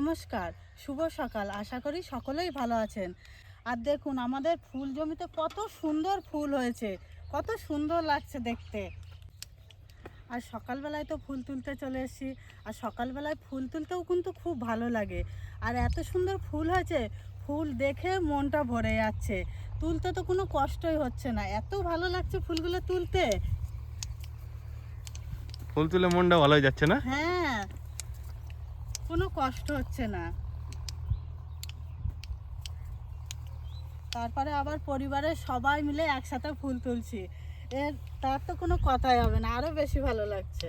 নমস্কার শুভ সকাল। আশা করি সকলেই ভালো আছেন। আর দেখুন আমাদের ফুল জমিতে কত সুন্দর ফুল হয়েছে কত সুন্দর লাগছে দেখতে। আর সকালবেলায় তো ফুল তুলতে চলে এসেছি আর সকালবেলায় ফুল তুলতেও কিন্তু খুব ভালো লাগে। আর এত সুন্দর ফুল হয়েছে ফুল দেখে মনটা ভরে যাচ্ছে। তুলতে তো কোনো কষ্টই হচ্ছে না। এত ভালো লাগছে ফুলগুলো তুলতে। ফুল তুলে মনটা ভালো যাচ্ছে না? হ্যাঁ। কোনো কষ্ট হচ্ছে না। তারপরে আবার পরিবারের সবাই মিলে একসাথে ফুল তুলছি। এর, তার তো কোনো কথাই হবে না, আরও বেশি ভালো লাগছে।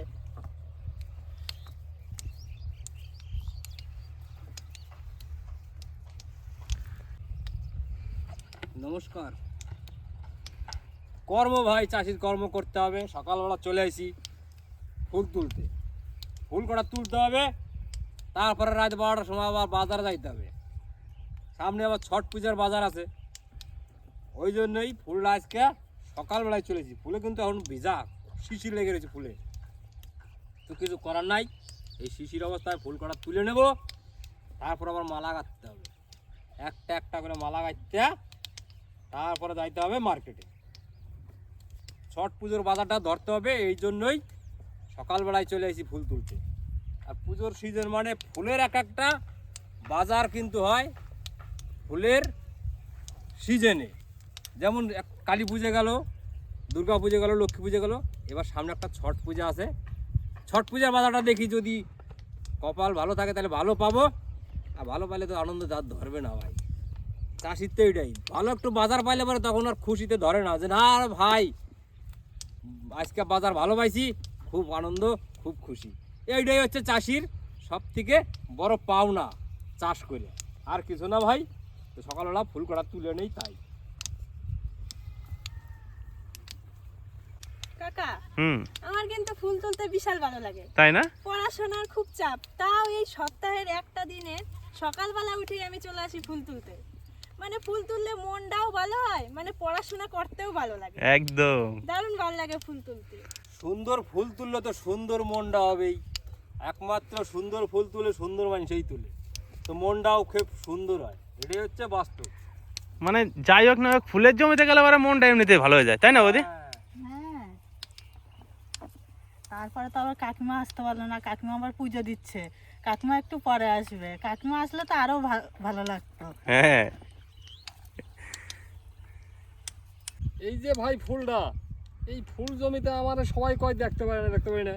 নমস্কার। কর্ম ভাই, চাষির কর্ম করতে হবে। সকালবেলা চলে আসি ফুল তুলতে। ফুল কটা তুলতে হবে? তারপরে রাত বারোটার সময় আবার বাজারে যাইতে হবে। সামনে আবার ছট পূজার বাজার আছে। ওই জন্যই ফুলটা আজকে সকালবেলায় চলেছি। ফুলে কিন্তু এখন ভিজা, শিশির লেগে রয়েছে ফুলে। তো কিছু করার নাই। এই শিশির অবস্থায় ফুল কটা তুলে নেব। তারপর আবার মালা গাঁথতে হবে। একটা একটা করে মালা গাঁথতে, তারপরে যাইতে হবে মার্কেটে। ছট পুজোর বাজারটা ধরতে হবে। এই জন্যই সকালবেলায় চলে আসি ফুল তুলতে। আর পুজোর সিজন মানে ফুলের এক একটা বাজার কিন্তু হয় ফুলের সিজনে যেমন কালী পুজো গেল, দুর্গা পুজো গেল, লক্ষ্মী পুজো গেল, এবার সামনে একটা ছট পূজা আছে। ছট পূজার বাজারটা দেখি যদি কপাল ভালো থাকে তাহলে ভালো পাবো। আর ভালো পাইলে তো আনন্দ যা ধরবে না ভাই। চাষির তো এটাই ভালো একটু বাজার পাইলে পরে তখন আর খুশিতে ধরে না। যে না ভাই, আজকে বাজার ভালো পাইছি, খুব আনন্দ, খুব খুশি। এইটাই হচ্ছে চাষির সব থেকে বড় পাওনা চাষ করে। আর কিছু না ভাই তো সকালবেলা ফুল কটা তুলে নেই তাই। কাকা হুম। আমার কিন্তু ফুল তুলতে বিশাল ভালো লাগে। তাই না? পড়াশোনার খুব চাপ তাও এই সপ্তাহের একটা দিনে সকালবেলা উঠে আমি চলে আসি ফুল তুলতে। মানে ফুল তুললে মনটাও ভালো হয় মানে পড়াশোনা করতেও ভালো লাগে। একদম। দারুণ ভালো লাগে ফুল তুলতে। সুন্দর ফুল তুললে তো সুন্দর মনটা হবেই। একমাত্র সুন্দর ফুল তুলে সুন্দর মানুষই তুলে। তো মনটাও খুব সুন্দর হয়। এটাই হচ্ছে বাস্তব। মানে যাই হোক না হোক ফুলের জমিতে গেলে আবার মনটা এমনিতে ভালো হয়ে যায় তাই না বৌদি? হ্যাঁ। হ্যাঁ। তারপরে তো আবার কাকিমা আসতে পারল না কাকিমা আবার পুজো দিচ্ছে। কাকিমা একটু পরে আসবে। কাকিমা আসলে তো আরও ভা- ভালো লাগতো। হ্যাঁ। এই যে ভাই ফুলটা এই ফুল জমিতে আমার সবাই কয় দেখতে পারে না দেখতে পারি না?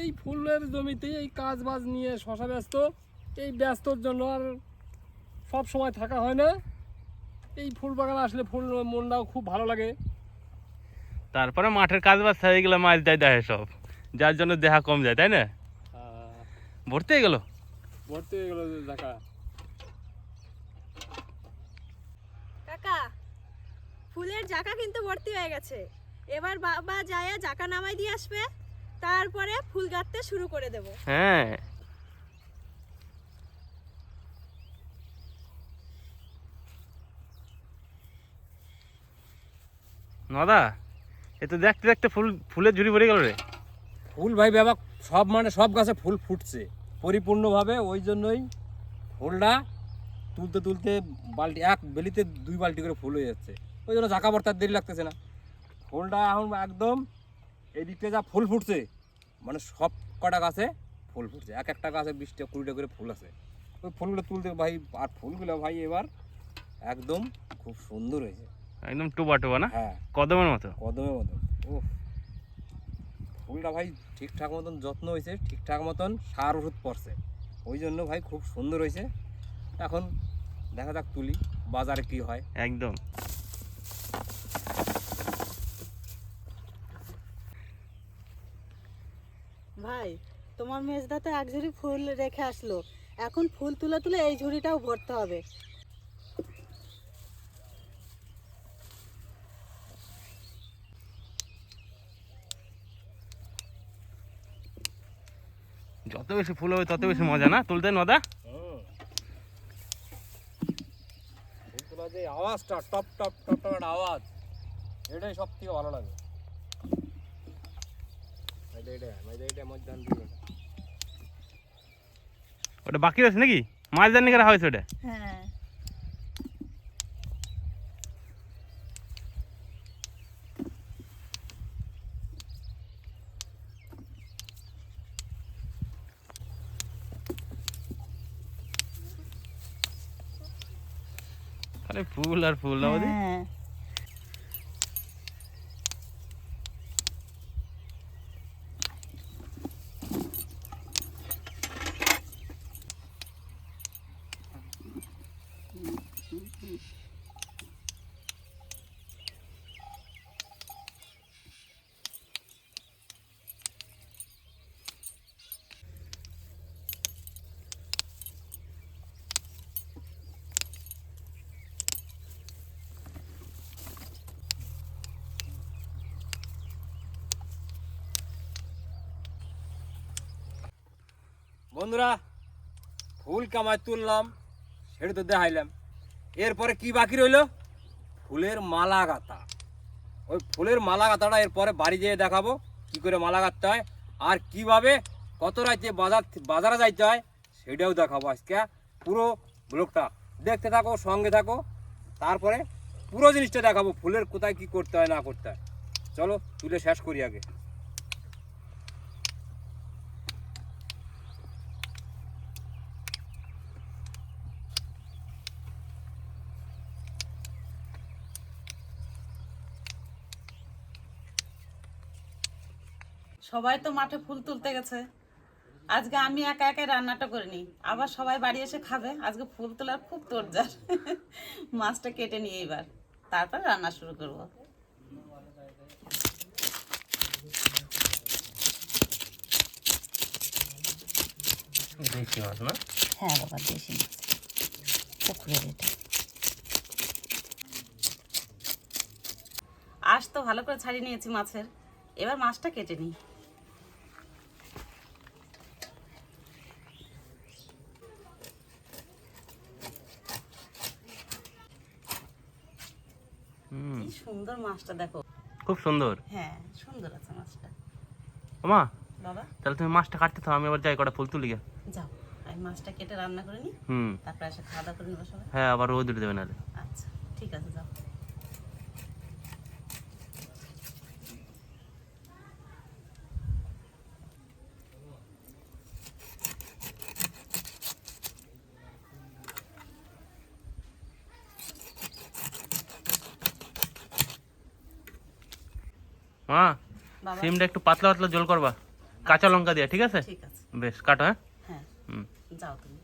এই ফুলের জমিতে এই কাজ বাজ নিয়ে শশা ব্যস্ত। এই ব্যস্তর জন্য আর সব সময় থাকা হয় না। এই ফুল বাগান আসলে ফুল মনটাও খুব ভালো লাগে। তারপরে মাঠের কাজ বাজ হয়ে গেলে মাছ দেয় দেয় সব। যার জন্য দেহা কম যায় তাই না? ভর্তি হয়ে গেল? ভর্তি হয়ে গেলো দেখা কাকা ফুলের জাকা কিন্তু ভর্তি হয়ে গেছে। এবার বাবা যায় জাকা নামাই দিয়ে আসবে। তারপরে ফুল গাঁথতে শুরু করে দেব। হ্যাঁ। নদা এ তো দেখতে দেখতে ফুল ফুলের ঝুড়ি ভরে গেল রে। ফুল ভাই বাবা সব মানে সব গাছে ফুল ফুটছে। পরিপূর্ণভাবে ওই জন্যই ফুলটা তুলতে তুলতে বালতি এক বেলিতে দুই বালতি করে ফুল হয়ে যাচ্ছে। ওই জন্য ঝাঁকা পড়তে দেরি লাগতেছে না। ফুলটা এখন একদম এই দিকটা যা ফুল ফুটছে মানে সব কটা গাছে ফুল ফুটছে। এক একটা গাছে বিশটা কুড়িটা করে ফুল আছে। ওই ফুলগুলো তুলতে ভাই আর ফুলগুলো ভাই এবার একদম খুব সুন্দর হয়েছে। একদম টুবা টুবা না? হ্যাঁ। কদমের মতো? কদমের মতো। ও ফুলটা ভাই ঠিকঠাক মতন যত্ন হয়েছে ঠিকঠাক মতন সার ওষুধ পড়ছে। ওই জন্য ভাই খুব সুন্দর হয়েছে। এখন দেখা যাক তুলি বাজারে কি হয়। একদম। তোমার মেজদাতে এক ঝুড়ি ফুল রেখে আসলো। এখন ফুল তুলে তুলে এই ঝুড়িটাও ভরতে হবে। যত বেশি ফুল হবে তত বেশি মজা না? তুলতে নদা? আওয়াজটা টপ টপ টপ টপ একটা আওয়াজ এটাই সব থেকে ভালো লাগে। এটা এটা এটা এটা মধ্যে ওটা বাকি আছে নাকি? মাছ জানি করা হয়েছে ওটা? হ্যাঁ। আরে ফুল আর ফুল না হ্যাঁ। বন্ধুরা, ফুল কামায় তুললাম, সেটা তো দেখাইলাম। এরপরে কি বাকি রইল? ফুলের মালা গাঁথা ওই ফুলের মালা গাঁথাটা এরপরে বাড়ি যেয়ে দেখাবো, কি করে মালা গাঁথতে হয় আর কীভাবে, কত রাতে বাজার, বাজারে যাইতে হয়, সেটাও দেখাবো আজকে পুরো ব্লগটা। দেখতে থাকো, সঙ্গে থাকো, তারপরে পুরো জিনিসটা দেখাবো, ফুলের কোথায় কি করতে হয়, না করতে হয়। চলো, তুলে শেষ করি আগে। সবাই তো মাঠে ফুল তুলতে গেছে। আজকে আমি একা একাই রান্নাটা করিনি। আবার সবাই বাড়ি এসে খাবে। আজকে ফুল তোলার খুব তোরজার মাছটা কেটে নিয়ে এবার তারপর রান্না শুরু করব। দেখি মাছ না? হ্যাঁ বাবা দেশি মাছ। পুকুরের এটা। আজ তো ভালো করে ছাড়িয়ে নিয়েছি মাছের। এবার মাছটা কেটে নিই। কি সুন্দর মাছটা দেখো। খুব সুন্দর। হ্যাঁ সুন্দর আছে মাছটা। ওমা বাবা। তাহলে তুমি মাছটা কাটতে থাও আমি আবার যাই কটা ফুল তুলি গে যাও আমি মাছটা কেটে রান্না করে নিই। হুম। তারপর এসে খাওয়া দাওয়া করে নেব সবাই। হ্যাঁ আবার রোদ উঠে দেবে নাহলে। আচ্ছা ঠিক আছে যাও মা সিমটা একটু পাতলা পাতলা জল করবা। কাঁচা লঙ্কা দিয়ে ঠিক আছে? ঠিক আছে। বেশ কাটো হ্যাঁ? হ্যাঁ। হুম। যাও তুমি।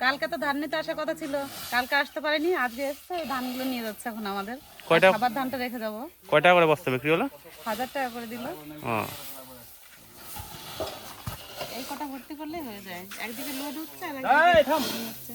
কালকে তো ধান নিতে আসার কথা ছিল। কালকে আসতে পারেনি আজকে এসছে ধানগুলো নিয়ে যাচ্ছে এখন আমাদের। কয়টা? খাবার ধানটা রেখে যাব। কয় টাকা করে বস্তা বিক্রি হলো? হাজার টাকা করে দিল। এই কটা ভর্তি করলেই হয়ে যায়। একদিকে লোড হচ্ছে আর একদিকে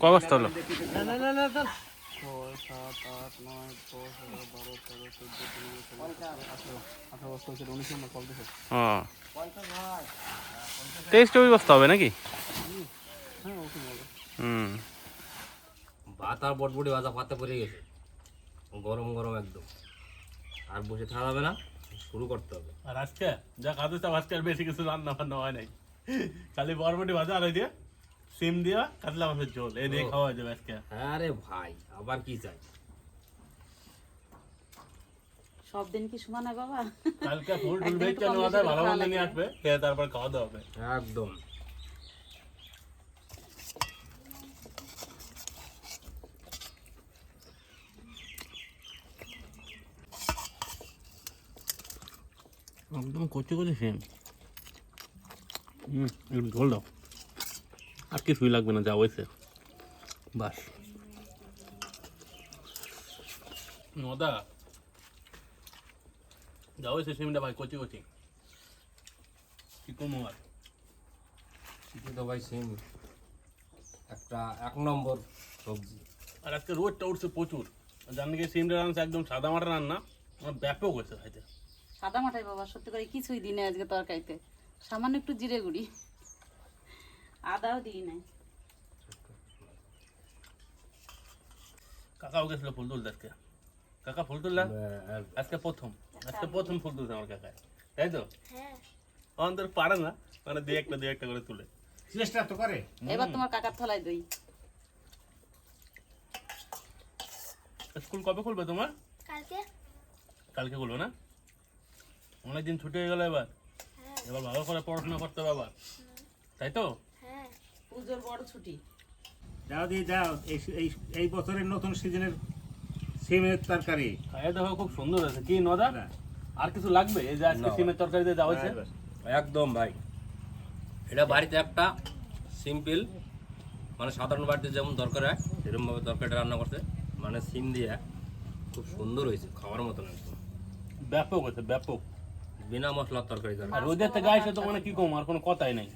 কয় বস্তা হলো? তেইশ চব্বিশ বস্তা হবে নাকি? হুম। ভাত আর বটবটি ভাজা পাতে পড়ে গেছে। গরম গরম একদম। আর বসে থাকা যাবে না শুরু করতে হবে। আর আজকে যা চাপ আজকে আর বেশি কিছু রান্না বান্না হয় নাই। খালি বরবটি ভাজা আর ওই দিয়ে সিম দিয়া কাতলা মাছের ঝোল এই দিয়ে খাওয়া যাবে আজকে। হ্যাঁ ভাই আবার কি চাই? সব দিন কি সমান হয় বাবা? কালকে ফুল টুল বেচে বেশি যায় ভালো মন্দ নিয়ে আসবে খেয়ে তারপর খাওয়া দাওয়া হবে। একদম। একদম কচি কচি সিম। হুম একটু ঝোল দাও। আর কিছুই লাগবে না যা হয়েছে। বাস। নদা। যাও সে সিমটা ভাই কচি কচি। কি কম আর? তো ভাই সিম। একটা এক নম্বর সবজি। আর আজকে রোদটা উঠছে প্রচুর। জানি কি সিমটা রান্না একদম সাদা মাটা রান্না। আমার ব্যাপক হয়েছে খাইতে। সাদা মাটাই বাবা সত্যি করে কিছুই দিই নাই আজকে তরকারিতে। সামান্য একটু জিরে গুঁড়ি। আদাও দিই নাই। কাকাও গেছিল ফুল তুলতে আজকে। কাকা ফুল তুললা? আজকে প্রথম। আজকে প্রথম ফুল তুলছে আমার কাকায়। তাই তো? আমাদের পারে না মানে দুই একটা দুই একটা করে তুলে। চেষ্টা তো করে। এবার তোমার কাকার থলায় দই। স্কুল কবে খুলবে তোমার? কালকে। কালকে খুলবে না? অনেকদিন ছুটি হয়ে গেল এবার। এবার ভালো করে পড়াশোনা করতে হবে আবার। তাই তো? হ্যাঁ পুজোর বড় ছুটি। যাও দিয়ে যাও এই এই এই বছরের নতুন সিজনের সিমের তরকারি। খাইয়ে দেখো খুব সুন্দর আছে কি নদা। আর কিছু লাগবে? এই যে আজকে সিমের তরকারি দিয়ে দেওয়া হয়েছে? একদম ভাই। এটা বাড়িতে একটা সিম্পল মানে সাধারণ বাড়িতে যেমন দরকার হয় সেরকমভাবে তরকারিটা রান্না করছে। মানে সিম দিয়ে খুব সুন্দর হয়েছে খাওয়ার মতন একদম। ব্যাপক হয়েছে ব্যাপক। বিনা মশলার তরকারি তরকারি। আর রোদের থেকে আসে তো মানে কি কম আর কোনো কথাই নাই।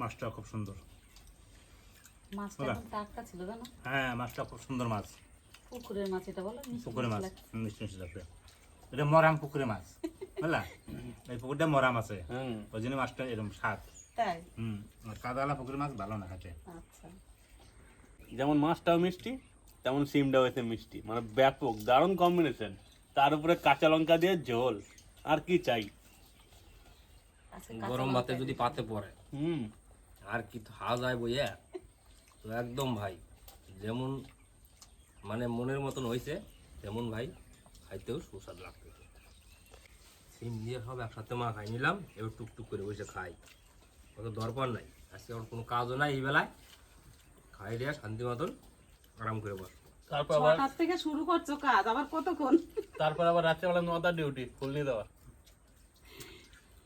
মাছটা খুব সুন্দর। মাছটা। টাটকা ছিল হ্যাঁ মাছটা খুব সুন্দর মাছ। পুকুরের মাছ এটা বলো মিষ্টি পুকুরে মাছ। মিষ্টি মিষ্টি মিষ্টি লাগবে এটা মরাম পুকুরে মাছ বুঝলা? এই পুকুরটা মরাম আছে। ওই জন্য মাছটা এরকম স্বাদ। তাই? হুম আর কাদাওয়ালা পুকুরের মাছ ভালো না খেতে। আচ্ছা। যেমন মাছটাও মিষ্টি তেমন সিমটাও হয়েছে মিষ্টি। মানে ব্যাপক দারুণ কম্বিনেশন তার উপরে কাঁচা লঙ্কা দিয়ে ঝোল। আর কি চাই? আচ্ছা গরম ভাতে যদি পাতে পড়ে। হুম। আর কি খাওয়া যায় বইয়া তো একদম ভাই যেমন মানে মনের মতন হয়েছে তেমন ভাই খাইতেও সুস্বাদ লাগতেছে। সিম দিয়ে সব একসাথে মা খাই নিলাম এবার টুকটুক করে বসে খাই। অত দরকার নাই আজকে আমার কোনো কাজও নাই এই বেলায়। খাই দিয়ে শান্তি মতন আরাম করে বস। তারপর আবার থেকে শুরু করছ কাজ আবার কতক্ষণ? তারপর আবার রাত্রেবেলা নটার ডিউটি দেওয়া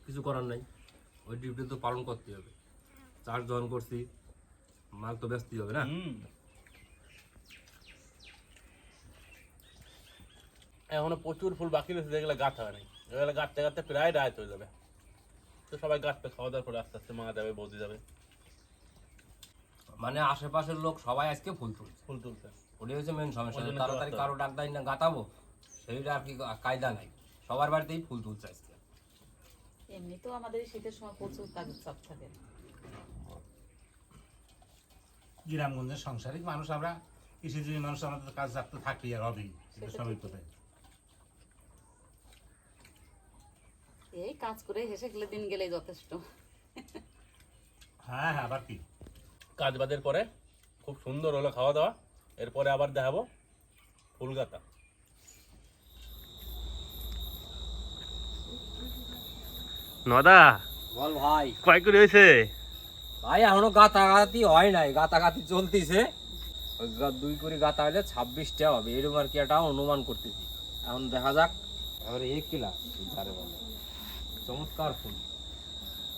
কিছু করার নাই ওই ডিউটি তো পালন করতে হবে। চার্জ জয়েন করছি মাল তো ব্যস্তই হবে না? এখনও প্রচুর ফুল বাকি রয়েছে যেগুলো গাছ হয় নাই। এগুলো গাছতে গাছতে প্রায় রাত হয়ে যাবে। তো সবাই গাছটা খাওয়া দাওয়ার পরে আস্তে আস্তে মা যাবে বৌদি যাবে। মানে আশেপাশের লোক সবাই আজকে ফুল তুলছে। ফুল তুলছে। ওটাই হচ্ছে মেন সমস্যা তাড়াতাড়ি কারও ডাক্তার না গাতাবো সেইটা আর কি কায়দা নাই। সবার বাড়িতেই ফুল তুলছে আজকে। এমনি তো আমাদের শীতের সময় প্রচুর কাজের চাপ থাকে। গ্রামগঞ্জের সাংসারিক মানুষ আমরা কৃষিজীবী মানুষ আমাদের কাজ থাকতে থাকি আর হবেই স্বাভাবিক কথাই এই কাজ করে হেসে গেলে দিন গেলেই যথেষ্ট। হ্যাঁ হ্যাঁ আবার কি? কাজ বাজের পরে খুব সুন্দর হলো খাওয়া দাওয়া এরপরে আবার দেখাবো ফুলগাতা। নদা বল ভাই। কয় করে হয়েছে? ভাই এখনও গাতাগাতি হয় নাই গাতাগাতি চলতিছে। দুই করে গাতা হলে ছাব্বিশটা হবে এরকম আর কি একটা অনুমান করতেছি। এখন দেখা যাক এবারে এক কিলা চমৎকার ফুল।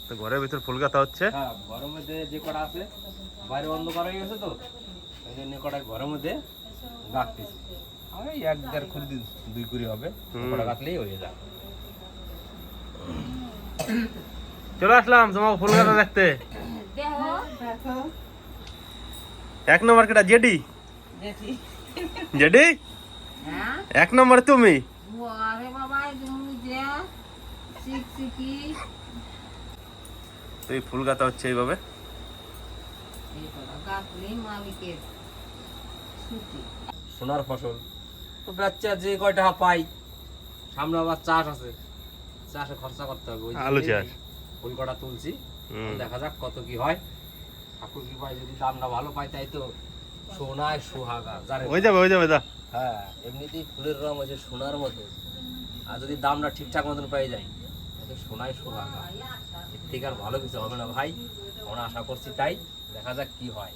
তো ঘরের ভিতর ফুলগাতা হচ্ছে। হ্যাঁ ঘরের মধ্যে যে কটা আছে বাইরে অন্ধকার হয়ে গেছে তো ওই জন্য কটা ঘরের মধ্যে গাঁথতেছি। আমি এক দেড় কুড়ি দিন দুই কুড়ি হবে কটা গাঁথলেই হয়ে যাবে। চলে আসলাম তোমার ফুলগাতা দেখতে। দেখো এক নম্বর কেটা জেডি? জেডি। এক নম্বর তুমি? তো এই ফুল গাঁথা হচ্ছে এইভাবে। সোনার ফসল। তো বাচ্চা যে কয় টাকা পাই সামনে আবার চাষ আছে। চাষে খরচা করতে হবে। আলু চাষ। ফুল কটা তুলছি হুম। দেখা যাক কত কি হয়। ঠাকুর পাই যদি দামটা ভালো পাই তাই তো সোনায় সোহাগা জানে হয়ে যাবে হয়ে যাবে দা হ্যাঁ এমনিতেই ফুলের রং হচ্ছে সোনার মতো। আর যদি দামটা ঠিকঠাক মতন পেয়ে যায় সোনায় সোহাগা। এর থেকে আর ভালো কিছু হবে না ভাই। আমরা আশা করছি তাই। দেখা যাক কি হয়।